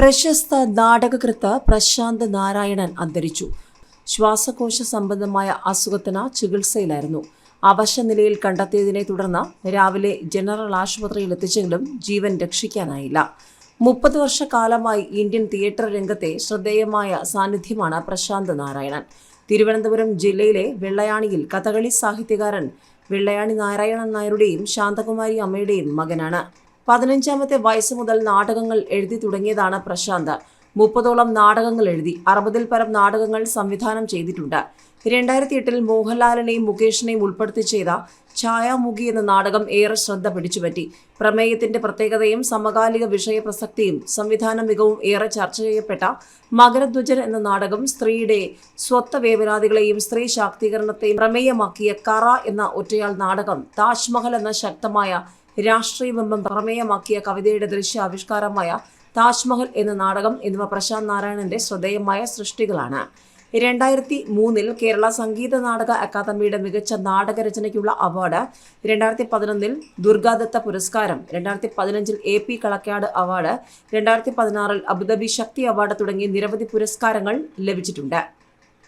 പ്രശസ്ത നാടകകൃത്ത് പ്രശാന്ത് നാരായണൻ അന്തരിച്ചു. ശ്വാസകോശ സംബന്ധമായ അസുഖത്തിന് ചികിത്സയിലായിരുന്നു. അവശനിലയിൽ കണ്ടെത്തിയതിനെ തുടർന്ന് രാവിലെ ജനറൽ ആശുപത്രിയിൽ എത്തിച്ചെങ്കിലും ജീവൻ രക്ഷിക്കാനായില്ല. മുപ്പത് വർഷക്കാലമായി ഇന്ത്യൻ തിയേറ്റർ രംഗത്തെ ശ്രദ്ധേയമായ സാന്നിധ്യമാണ് പ്രശാന്ത് നാരായണൻ. തിരുവനന്തപുരം ജില്ലയിലെ വെള്ളയാണിയിൽ കഥകളി സാഹിത്യകാരൻ വെള്ളയാണി നാരായണൻ നായരുടെയും ശാന്തകുമാരി അമ്മയുടെയും മകനാണ്. പതിനഞ്ചാമത്തെ വയസ്സ് മുതൽ നാടകങ്ങൾ എഴുതി തുടങ്ങിയതാണ് പ്രശാന്ത്. മുപ്പതോളം നാടകങ്ങൾ എഴുതി അറുപതിൽ പരം നാടകങ്ങൾ സംവിധാനം ചെയ്തിട്ടുണ്ട്. രണ്ടായിരത്തി എട്ടിൽ മോഹൻലാലിനെയും മുകേഷിനെയും ഉൾപ്പെടുത്തി ചെയ്ത ഛായാമുഖി എന്ന നാടകം ഏറെ ശ്രദ്ധ പിടിച്ചുപറ്റി. പ്രമേയത്തിന്റെ പ്രത്യേകതയും സമകാലിക വിഷയ പ്രസക്തിയും സംവിധാന മികവും ഏറെ ചർച്ച ചെയ്യപ്പെട്ട മകരധ്വജൻ എന്ന നാടകം സ്ത്രീയുടെ സ്വത്ത വേവനാദികളെയും സ്ത്രീ ശാക്തീകരണത്തെയും പ്രമേയമാക്കിയ കറ എന്ന ഒറ്റയാൾ നാടകം താജ്മഹൽ എന്ന ശക്തമായ രാഷ്ട്രീയ ബിംബം പ്രമേയമാക്കിയ കവിതയുടെ ദൃശ്യാവിഷ്കാരമായ താജ്മഹൽ എന്ന നാടകം എന്നിവ പ്രശാന്ത് നാരായണന്റെ ശ്രദ്ധേയമായ സൃഷ്ടികളാണ്. രണ്ടായിരത്തി മൂന്നിൽ കേരള സംഗീത നാടക അക്കാദമിയുടെ മികച്ച നാടകരചനയ്ക്കുള്ള അവാർഡ് രണ്ടായിരത്തി പതിനൊന്നിൽ ദുർഗാദത്ത പുരസ്കാരം രണ്ടായിരത്തി പതിനഞ്ചിൽ എ പി കളക്കാട് അവാർഡ് രണ്ടായിരത്തി പതിനാറിൽ അബുദാബി ശക്തി അവാർഡ് തുടങ്ങി നിരവധി പുരസ്കാരങ്ങൾ ലഭിച്ചിട്ടുണ്ട്.